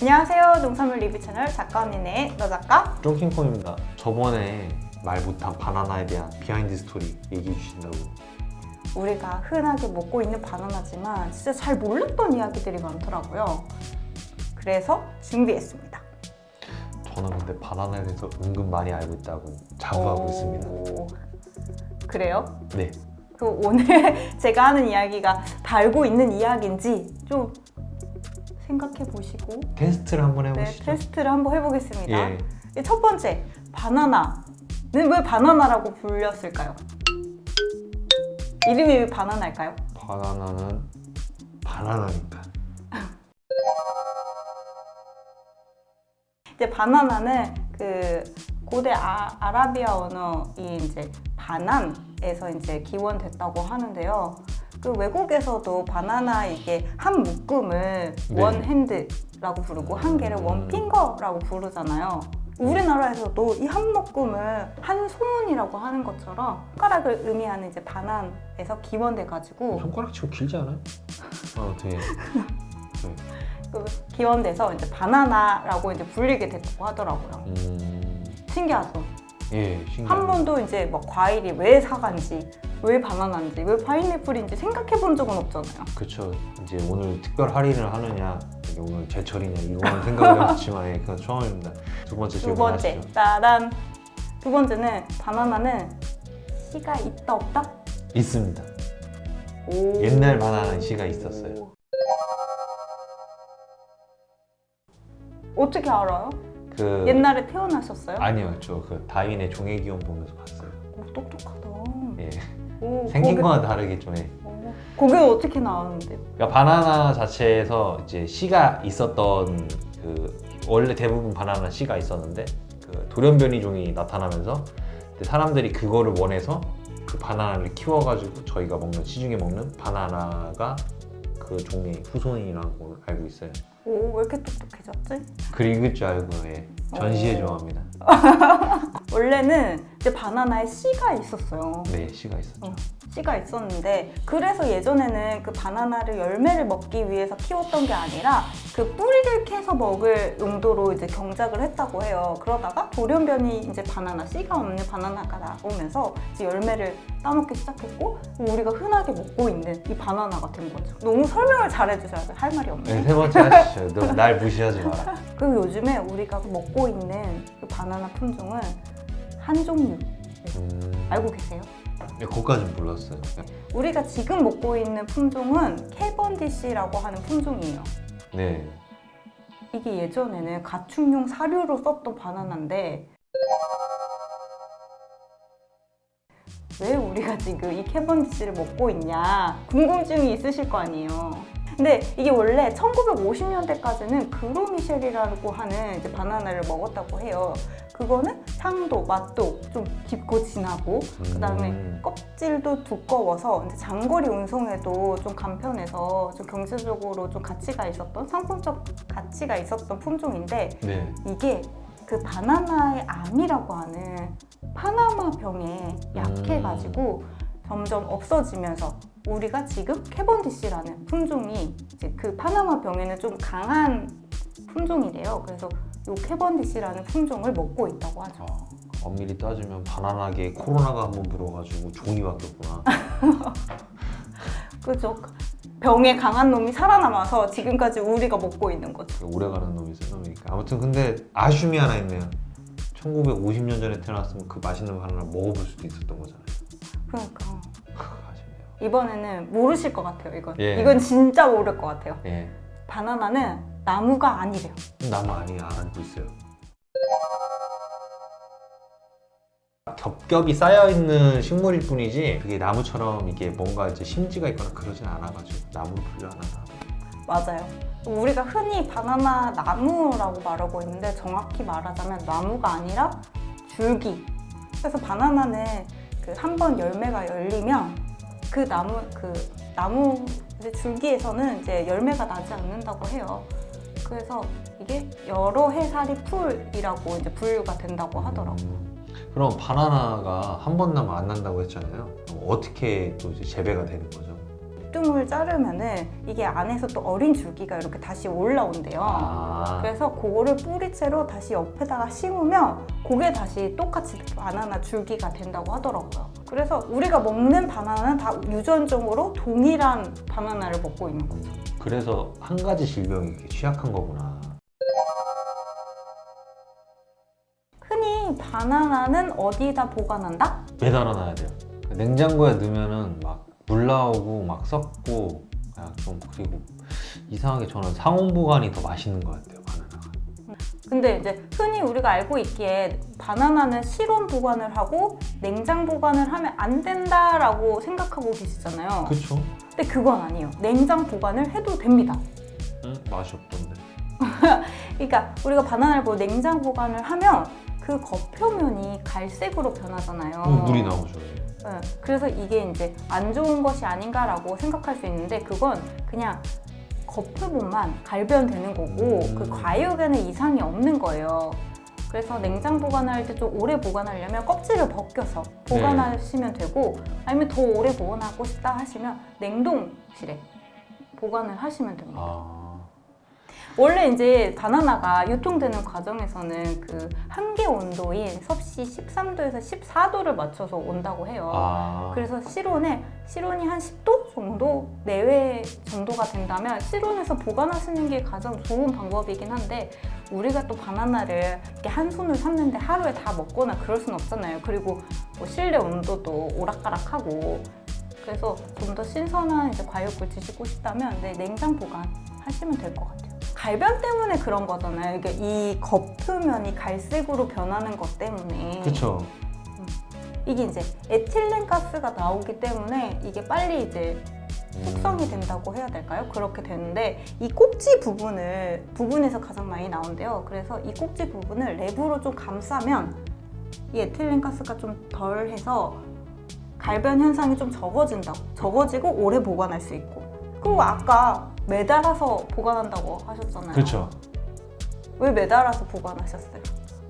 안녕하세요. 농산물 리뷰 채널 작가 언니네 너 작가. 쫑킹콩입니다. 저번에 말 못한 바나나에 대한 비하인드 스토리 얘기해 주신다고. 우리가 흔하게 먹고 있는 바나나지만 진짜 잘 몰랐던 이야기들이 많더라고요. 그래서 준비했습니다. 저는 근데 바나나에 대해서 은근 많이 알고 있다고 자부하고 오, 있습니다. 그래요? 네. 그 오늘 제가 하는 이야기가 다 알고 있는 이야기인지 좀 생각해 보시고 테스트를 한번 네, 해보시죠. 테스트를 한번 해보겠습니다. 예. 이첫 번째 바나나는 왜 바나나라고 불렸을까요? 이름이 왜 바나나일까요? 바나나는 바나나니까. 이제 바나나는 그 고대 아, 아라비아 언어이 이제 바난에서 이제 기원됐다고 하는데요. 그 외국에서도 바나나 이게 한 묶음을 네. 원 핸드라고 부르고 한 개를 원 음. 핑거라고 부르잖아요. 우리나라에서도 이 한 묶음을 한 소문이라고 하는 것처럼 손가락을 의미하는 이제 바난에서 기원돼가지고 손가락 치고 길지 않아요? 아, 되게. 그 기원돼서 이제 바나나라고 이제 불리게 됐다고 하더라고요. 음. 신기하죠? 예, 신기해. 한 번도 이제 뭐 과일이 왜 사과인지, 왜 바나나인지, 왜 파인애플인지 생각해 본 적은 없잖아요. 그쵸. 이제 오늘 특별 할인을 하느냐, 이게 오늘 제철이냐, 이거는 생각을 예, 그건 처음입니다. 두 번째 두 질문 번째, 하시죠. 따란. 두 번째는 바나나는 씨가 있다 없다? 있습니다. 오. 옛날 바나나는 씨가 있었어요. 어떻게 알아요? 그 옛날에 태어나셨어요? 아니요, 저그 다윈의 종의 기원 보면서 봤어요. 오, 똑똑하다. 예, 오, 생긴 거와 다르게 좀 해. 오, 거기는 어떻게 나왔는데요? 그러니까 바나나 자체에서 이제 씨가 있었던 그 원래 대부분 바나나 씨가 있었는데 그 돌연변이 종이 나타나면서 이제 사람들이 그거를 원해서 그 바나나를 키워가지고 저희가 먹는 시중에 먹는 바나나가 그 종의 후손이라는 걸 알고 있어요. 오, 왜 이렇게 똑똑해졌지? 글 읽을 줄 알고 예, 전시회 오. 좋아합니다. 원래는 이제 바나나에 씨가 있었어요. 네, 씨가 있었죠. 어. 씨가 있었는데 그래서 예전에는 그 바나나를 열매를 먹기 위해서 키웠던 게 아니라 그 뿌리를 캐서 먹을 용도로 이제 경작을 했다고 해요. 그러다가 돌연변이 이제 바나나 씨가 없는 바나나가 나오면서 이제 열매를 따먹기 시작했고 우리가 흔하게 먹고 있는 이 바나나가 된 거죠. 너무 설명을 잘 해주셔야 돼. 할 말이 없네. 네, 세 번째 하시죠. 너 날 무시하지 마라. 그리고 요즘에 우리가 먹고 있는 그 바나나 품종은 한 종류 음, 알고 계세요? 네, 그거까진 몰랐어요. 우리가 지금 먹고 있는 품종은 캐번디시라고 하는 품종이에요. 네. 이게 예전에는 가축용 사료로 썼던 바나나인데 왜 우리가 지금 이 캐번디시를 먹고 있냐 궁금증이 있으실 거 아니에요. 근데 이게 원래 1950년대까지는 그로미셸이라고 하는 이제 바나나를 먹었다고 해요. 그거는 향도, 맛도 좀 깊고 진하고 그다음에 음. 껍질도 두꺼워서 이제 장거리 운송에도 좀 간편해서 좀 경제적으로 좀 가치가 있었던 상품적 가치가 있었던 품종인데 네. 이게 그 바나나의 암이라고 하는 파나마 병에 약해가지고 점점 없어지면서 우리가 지금 캐번디시라는 품종이 이제 그 파나마 병에는 좀 강한 품종이래요. 그래서 이 캐번디시라는 품종을 먹고 있다고 하죠. 아, 엄밀히 따지면 바나나계 코로나가 한번 불어가지고 종이 바뀌었구나. 그죠? 병에 강한 놈이 살아남아서 지금까지 우리가 먹고 있는 거죠. 오래가는 놈이 센 놈이니까. 아무튼 근데 아쉬움이 하나 있네요. 1950년 전에 태어났으면 그 맛있는 바나나 먹어볼 수도 있었던 거잖아요. 그러니까. 이번에는 모르실 것 같아요. 이건 예. 이건 진짜 모를 것 같아요. 예. 바나나는 나무가 아니래요. 나무 아니 안 알고 있어요. 겹겹이 쌓여 있는 식물일 뿐이지 그게 나무처럼 이게 뭔가 이제 심지가 있거나 그러진 않아가지고 나무로 분류 안 하나. 맞아요. 우리가 흔히 바나나 나무라고 말하고 있는데 정확히 말하자면 나무가 아니라 줄기. 그래서 바나나는 그 한 번 열매가 열리면 그 나무 그 나무 이제 줄기에서는 이제 열매가 나지 않는다고 해요. 그래서 이게 여러 해살이 풀이라고 이제 분류가 된다고 하더라고요. 음, 그럼 바나나가 한 번 나면 안 난다고 했잖아요. 그럼 어떻게 또 이제 재배가 되는 거죠? 밑둥을 자르면은 이게 안에서 또 어린 줄기가 이렇게 다시 올라온대요. 아, 그래서 그거를 뿌리채로 다시 옆에다가 심으면 그게 다시 똑같이 바나나 줄기가 된다고 하더라고요. 그래서 우리가 먹는 바나나는 다 유전적으로 동일한 바나나를 먹고 있는 거죠. 그래서 한 가지 질병이 이렇게 취약한 거구나. 흔히 바나나는 어디다 보관한다? 매달아 놔야 돼요. 그 냉장고에 넣으면은 막 물 나오고 막 썩고 그냥 좀 그리고 이상하게 저는 상온 보관이 더 맛있는 것 같아요. 근데 이제 흔히 우리가 알고 있기에 바나나는 실온 보관을 하고 냉장 보관을 하면 안 된다라고 생각하고 계시잖아요. 그렇죠? 근데 그건 아니에요. 냉장 보관을 해도 됩니다. 응? 맛이 없던데. 그러니까 우리가 바나나를 뭐 냉장 보관을 하면 그 겉표면이 갈색으로 변하잖아요. 어, 물이 나오죠. 네, 그래서 이게 이제 안 좋은 것이 아닌가라고 생각할 수 있는데 그건 그냥 겉표면만 갈변되는 거고 음. 그 과육에는 이상이 없는 거예요. 그래서 냉장 보관할 때 좀 오래 보관하려면 껍질을 벗겨서 보관하시면 되고 아니면 더 오래 보관하고 싶다 하시면 냉동실에 보관을 하시면 됩니다. 아, 원래 이제 바나나가 유통되는 과정에서는 그 한계 온도인 섭씨 13도에서 14도를 맞춰서 온다고 해요. 아, 그래서 실온에 실온이 한 10도 정도 내외 정도가 된다면 실온에서 보관하시는 게 가장 좋은 방법이긴 한데 우리가 또 바나나를 이렇게 한 손을 샀는데 하루에 다 먹거나 그럴 순 없잖아요. 그리고 뭐 실내 온도도 오락가락하고 그래서 좀 더 신선한 이제 과육을 드시고 싶다면 네, 냉장 보관 하시면 될 것 같아요. 갈변 때문에 그런 거잖아요. 이게 이 겉표면이 갈색으로 변하는 것 때문에 그렇죠. 이게 이제 에틸렌 가스가 나오기 때문에 이게 빨리 이제 숙성이 된다고 해야 될까요? 그렇게 되는데 이 꼭지 부분을 부분에서 가장 많이 나온대요. 그래서 이 꼭지 부분을 랩으로 좀 감싸면 이 에틸렌 가스가 좀 덜해서 갈변 현상이 좀 적어진다고 적어지고 오래 보관할 수 있고 그리고 아까 매달아서 보관한다고 하셨잖아요. 그렇죠. 왜 매달아서 보관하셨어요?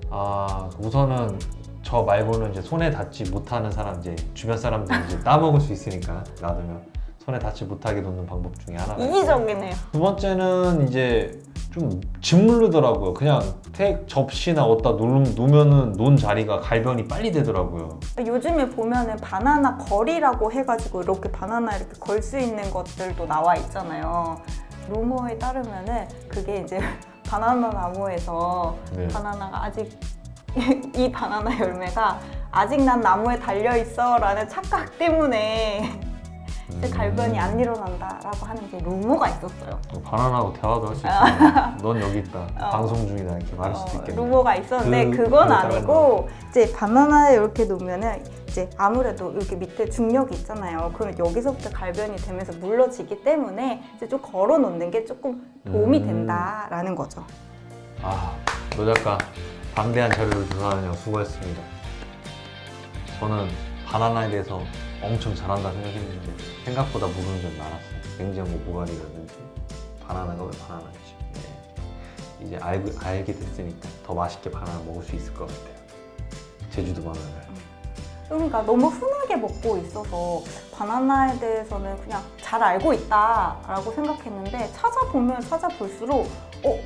아 우선은 저 말고는 이제 손에 닿지 못하는 사람 이제 주변 사람들이 이제 따먹을 수 있으니까 놔두면 손에 닿지 못하게 놓는 방법 중에 하나가 있고. 이기적이네요. 두 번째는 이제 좀 짓물르더라고요. 그냥 택 접시나 어디다 놓- 놓으면은 놓은 자리가 갈변이 빨리 되더라고요. 요즘에 보면은 바나나 걸이라고 해가지고 이렇게 바나나 이렇게 걸 수 있는 것들도 나와 있잖아요. 루머에 따르면은 그게 이제 바나나 나무에서 네. 바나나가 아직 이 바나나 열매가 아직 난 나무에 달려 있어라는 착각 때문에 음. 갈변이 안 일어난다라고 하는 이제 루머가 있었어요. 바나나하고 대화도 할 수 있겠네. 넌 여기 있다. 어. 방송 중이다. 이렇게 말할 수도 어, 있겠네. 루머가 있었는데 그- 그, 건 아니고 이제 바나나에 이렇게 놓으면은 이제 아무래도 이렇게 밑에 중력이 있잖아요. 그럼 여기서부터 갈변이 되면서 물러지기 때문에 이제 좀 걸어 놓는 게 조금 도움이 음. 된다라는 거죠. 아, 노 작가 방대한 자료를 조사하느냐 수고했습니다. 저는 바나나에 대해서 엄청 잘한다 생각했는데 생각보다 모르는 점이 많았어요. 냉장고 보관이라든지 바나나가 왜 바나나인지. 네. 이제 알, 알게 됐으니까 더 맛있게 바나나 먹을 수 있을 것 같아요. 제주도 바나나를. 그러니까 너무 흔하게 먹고 있어서 바나나에 대해서는 그냥 잘 알고 있다라고 생각했는데 찾아보면 찾아볼수록 어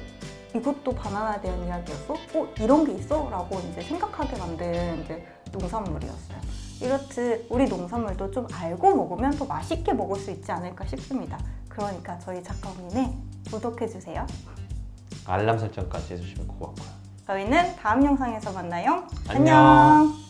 이것도 바나나에 대한 이야기였어? 어 이런 게 있어? 라고 이제 생각하게 만든 이제 농산물이었어요. 이렇듯 우리 농산물도 좀 알고 먹으면 더 맛있게 먹을 수 있지 않을까 싶습니다. 그러니까 저희 작가님네 구독해주세요. 알람 설정까지 해주시면 고맙고요. 저희는 다음 영상에서 만나요. 안녕. 안녕.